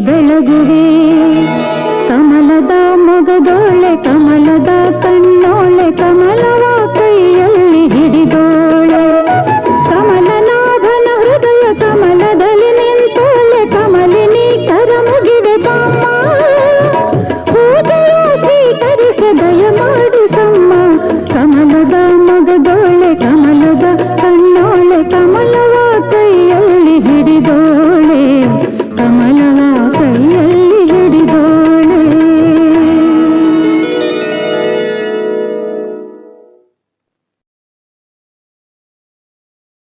ಬೆಳಗುವೆ ಕಮಲದ ಮೊಗದೋಳೆ ಕಮಲದ ಹೃದಯ ಮಾಡಿ